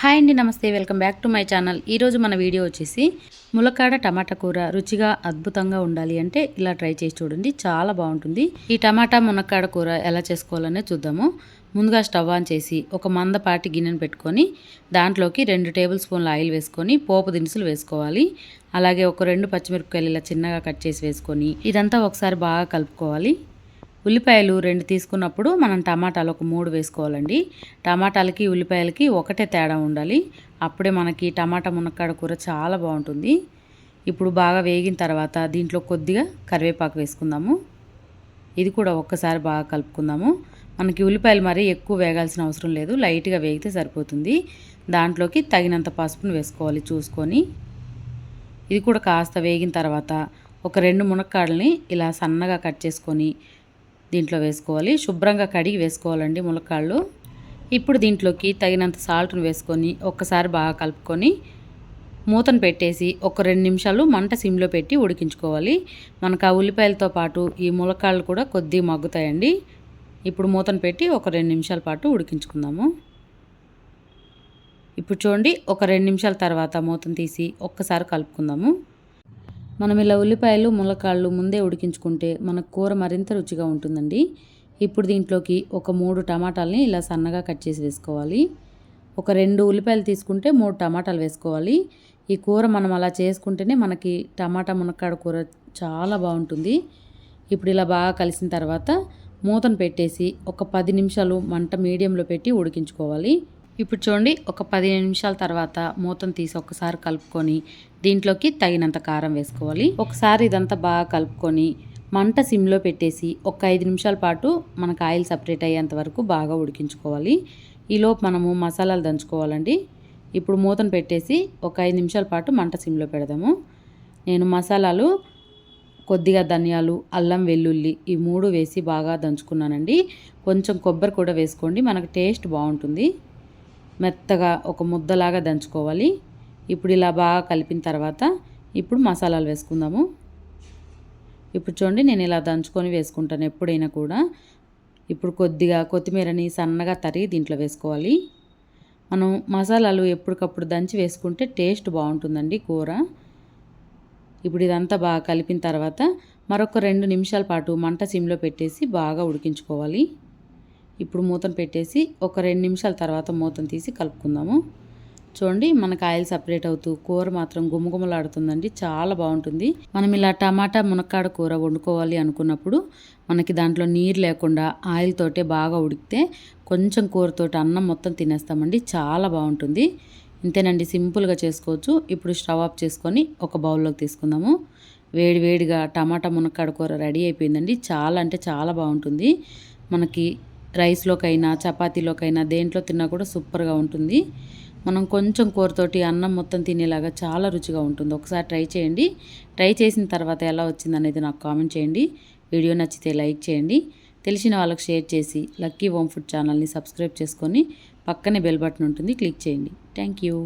Hi అండి నమస్తే welcome back to my channel. ఈరోజు మన వీడియో వచ్చేసి ములక్కాడ టమాటా కూర రుచిగా అద్భుతంగా ఉండాలి అంటే ఇలా ట్రై చేసి చూడండి చాలా బాగుంటుంది. ఈ టమాటా మునక్కాడ కూర ఎలా చేసుకోవాలనే చూద్దాము. ముందుగా స్టవ్ ఆన్ చేసి ఒక మందపాటి గిన్నెను పెట్టుకొని దాంట్లోకి రెండు టేబుల్ స్పూన్ల ఆయిల్ వేసుకొని పోపు దినుసులు వేసుకోవాలి. అలాగే ఒక రెండు పచ్చిమిరపకాయలు ఇలా చిన్నగా కట్ చేసి వేసుకొని ఇదంతా ఒకసారి బాగా కలుపుకోవాలి. ఉల్లిపాయలు రెండు తీసుకున్నప్పుడు మనం టమాటాలు ఒక మూడు వేసుకోవాలండి. టమాటాలకి ఉల్లిపాయలకి ఒకటే తేడా ఉండాలి. అప్పుడే మనకి టమాటా మునక్కాడ కూర చాలా బాగుంటుంది. ఇప్పుడు బాగా వేగిన తర్వాత దీంట్లో కొద్దిగా కరివేపాకు వేసుకుందాము. ఇది కూడా ఒక్కసారి బాగా కలుపుకుందాము. మనకి ఉల్లిపాయలు మరీ ఎక్కువ వేగాల్సిన అవసరం లేదు. లైట్గా వేగితే సరిపోతుంది. దాంట్లోకి తగినంత పసుపును వేసుకోవాలి చూసుకొని. ఇది కూడా కాస్త వేగిన తర్వాత ఒక రెండు మునక్కాడల్ని ఇలా సన్నగా కట్ చేసుకొని దీంట్లో వేసుకోవాలి. శుభ్రంగా కడిగి వేసుకోవాలండి ములక్కాళ్ళు. ఇప్పుడు దీంట్లోకి తగినంత సాల్ట్ను వేసుకొని ఒక్కసారి బాగా కలుపుకొని మూతను పెట్టేసి ఒక రెండు నిమిషాలు మంట సిమ్లో పెట్టి ఉడికించుకోవాలి. మనకు ఆ ఉల్లిపాయలతో పాటు ఈ ములక్కాళ్ళు కూడా కొద్దిగా మగ్గుతాయండి. ఇప్పుడు మూతను పెట్టి ఒక రెండు నిమిషాల పాటు ఉడికించుకుందాము. ఇప్పుడు చూడండి ఒక రెండు నిమిషాల తర్వాత మూతను తీసి ఒక్కసారి కలుపుకుందాము. మనం ఇలా ఉల్లిపాయలు ములక్కాళ్ళు ముందే ఉడికించుకుంటే మన కూర మరింత రుచిగా ఉంటుందండి. ఇప్పుడు దీంట్లోకి ఒక మూడు టమాటాలని ఇలా సన్నగా కట్ చేసి వేసుకోవాలి. ఒక రెండు ఉల్లిపాయలు తీసుకుంటే మూడు టమాటాలు వేసుకోవాలి. ఈ కూర మనం అలా చేసుకుంటేనే మనకి టమాటా మునక్కాడ కూర చాలా బాగుంటుంది. ఇప్పుడు ఇలా బాగా కలిసిన తర్వాత మూతను పెట్టేసి ఒక పది నిమిషాలు మంట మీడియంలో పెట్టి ఉడికించుకోవాలి. ఇప్పుడు చూడండి ఒక పదిహేను నిమిషాల తర్వాత మూతను తీసి ఒకసారి కలుపుకొని దీంట్లోకి తగినంత కారం వేసుకోవాలి. ఒకసారి ఇదంతా బాగా కలుపుకొని మంట సిమ్లో పెట్టేసి ఒక ఐదు నిమిషాల పాటు మనకు ఆయిల్ సపరేట్ అయ్యేంత వరకు బాగా ఉడికించుకోవాలి. ఈలోపు మనము మసాలాలు దంచుకోవాలండి. ఇప్పుడు మూతను పెట్టేసి ఒక ఐదు నిమిషాల పాటు మంట సిమ్లో పెడదాము. నేను మసాలాలు కొద్దిగా ధనియాలు అల్లం వెల్లుల్లి ఈ మూడు వేసి బాగా దంచుకున్నానండి. కొంచెం కొబ్బరి కూడా వేసుకోండి మనకు టేస్ట్ బాగుంటుంది. మెత్తగా ఒక ముద్దలాగా దంచుకోవాలి. ఇప్పుడు ఇలా బాగా కలిపిన తర్వాత ఇప్పుడు మసాలాలు వేసుకుందాము. ఇప్పుడు చూడండి నేను ఇలా దంచుకొని వేసుకుంటాను ఎప్పుడైనా కూడా. ఇప్పుడు కొద్దిగా కొత్తిమీరని సన్నగా తరిగి దీంట్లో వేసుకోవాలి. మనం మసాలాలు ఎప్పటికప్పుడు దంచి వేసుకుంటే టేస్ట్ బాగుంటుందండి కూర. ఇప్పుడు ఇదంతా బాగా కలిపిన తర్వాత మరొక రెండు నిమిషాల పాటు మంట సిమ్లో పెట్టేసి బాగా ఉడికించుకోవాలి. ఇప్పుడు మూతను పెట్టేసి ఒక రెండు నిమిషాల తర్వాత మూతను తీసి కలుపుకుందాము. చూడండి మనకు ఆయిల్ సపరేట్ అవుతూ కూర మాత్రం గుమగుమలాడుతుందండి. చాలా బాగుంటుంది. మనం ఇలా టమాటా మునక్కాడ కూర వండుకోవాలి అనుకున్నప్పుడు మనకి దాంట్లో నీరు లేకుండా ఆయిల్ తోటే బాగా ఉడికితే కొంచెం కూరతోటి అన్నం మొత్తం తినేస్తామండి. చాలా బాగుంటుంది. ఇంతేనండి సింపుల్గా చేసుకోవచ్చు. ఇప్పుడు స్టవ్ ఆఫ్ చేసుకొని ఒక బౌల్లోకి తీసుకుందాము. వేడి వేడిగా టమాటా మునక్కాడ కూర రెడీ అయిపోయిందండి. చాలా అంటే చాలా బాగుంటుంది. మనకి రైస్లోకైనా చపాతీలోకైనా దేంట్లో తిన్నా కూడా సూపర్గా ఉంటుంది. మనం కొంచెం కూరతోటి అన్నం మొత్తం తినేలాగా చాలా రుచిగా ఉంటుంది. ఒకసారి ట్రై చేయండి. ట్రై చేసిన తర్వాత ఎలా వచ్చింది అనేది నాకు కామెంట్ చేయండి. వీడియో నచ్చితే లైక్ చేయండి. తెలిసిన వాళ్ళకి షేర్ చేసి లక్కీ హోమ్ ఫుడ్ ఛానల్ని సబ్స్క్రైబ్ చేసుకొని పక్కనే బెల్ బటన్ ఉంటుంది క్లిక్ చేయండి. Thank you.